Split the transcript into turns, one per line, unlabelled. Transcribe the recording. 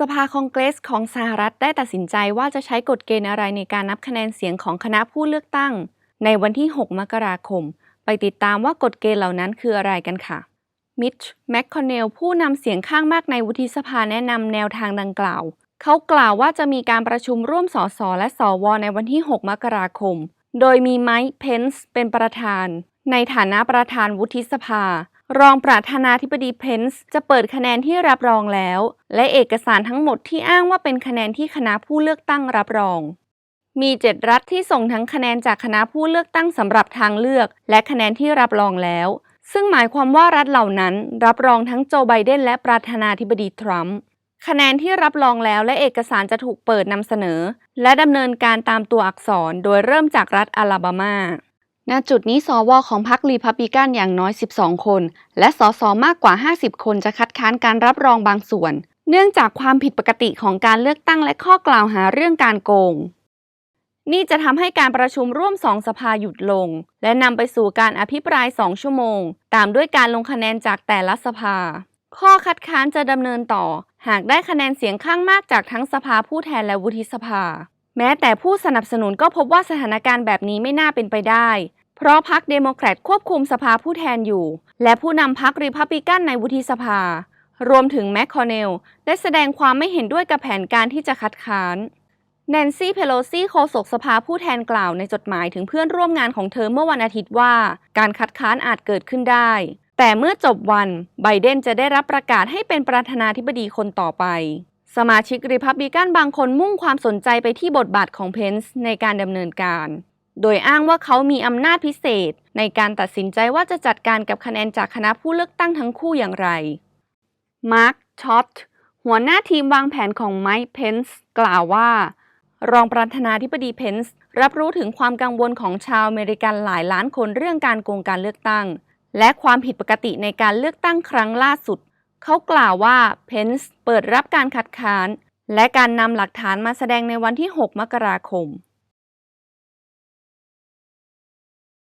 สภาคองเกรสของสหรัฐได้ตัดสินใจว่าจะใช้กฎเกณฑ์อะไรในการนับคะแนนเสียงของคณะผู้เลือกตั้ง ในวันที่ 6 มกราคม ไปติดตามว่ากฎเกณฑ์เหล่านั้นคืออะไรกันค่ะ มิช แมคคอนเนล ผู้นำเสียงข้างมากในวุฒิสภาแนะนำแนวทางดังกล่าว เขากล่าวว่าจะมีการประชุมร่วมสสและสวในวันที่ 6 มกราคม โดยมีไมค์ เพนส์ เป็นประธาน ในฐานะประธานวุฒิสภา รองประธานาธิบดีเพนส์จะเปิดคะแนนที่รับรองแล้ว และเอกสารทั้งหมดที่อ้างว่าเป็นคะแนนที่คณะผู้เลือกตั้งรับรอง มีเจ็ดรัฐที่ส่งทั้งคะแนนจากคณะผู้เลือกตั้งสำหรับทางเลือก และคะแนนที่รับรองแล้ว ซึ่งหมายความว่ารัฐเหล่านั้น รับรองทั้งโจไบเดนและประธานาธิบดีทรัมป์คะแนนที่รับรองแล้วและเอกสารจะถูกเปิดนำเสนอ และดำเนินการตามตัวอักษรโดยเริ่มจากรัฐอลาบามา ณจุดนี้สวของพรรครีพับลิกันอย่างน้อย 12 คน และสสมากกว่า 50 คนจะคัดค้านการรับรองบางส่วน เนื่องจากความผิดปกติของการเลือกตั้งและข้อกล่าวหาเรื่องการโกง นี่จะทำให้การประชุมร่วมสองสภาหยุดลง และนำไปสู่การอภิปราย2ชั่วโมง ตามด้วยการลงคะแนนจากแต่ละสภา ข้อคัดค้านจะดำเนินต่อ หากได้คะแนนเสียงข้างมากจากทั้งสภาผู้แทนและวุฒิสภา แม้แต่ผู้สนับสนุนก็พบว่าสถานการณ์แบบนี้ไม่น่าเป็นไปได้ เพราะพรรคเดโมแครตควบคุมสภาผู้แทนอยู่ และผู้นำพรรครีพับลิกันในวุฒิสภา รวมถึงแมคคอนเนลได้แสดงความไม่เห็นด้วยกับแผนการที่จะคัดค้านแนนซี่เพโลซี่โฆษกสภาผู้แทนกล่าวในจดหมายถึงเพื่อนร่วมงานของเธอเมื่อวันอาทิตย์ว่า การคัดค้านอาจเกิดขึ้นได้ แต่เมื่อจบวันไบเดนจะได้รับประกาศให้เป็นประธานาธิบดีคนต่อไป สมาชิกริพับลิกันบางคนมุ่งความสนใจไปที่บทบาทของเพนส์ในการดำเนินการ โดยอ้างว่าเขามีอำนาจพิเศษ ในการตัดสินใจว่าจะจัดการกับคะแนนจากคณะผู้เลือกตั้งทั้งคู่อย่างไร มาร์คช็อตหัวหน้าทีมวางแผนของไมค์เพนส์กล่าวว่า รองประธานาธิบดีเพนส์รับรู้ถึงความกังวลของชาวอเมริกันหลายล้านคนเรื่องการโกงการเลือกตั้ง และความผิดปกติในการเลือกตั้งครั้งล่าสุด เขากล่าวว่าเพนส์เปิดรับการคัดค้าน และการนำหลักฐานมาแสดงในวันที่ 6 มกราคม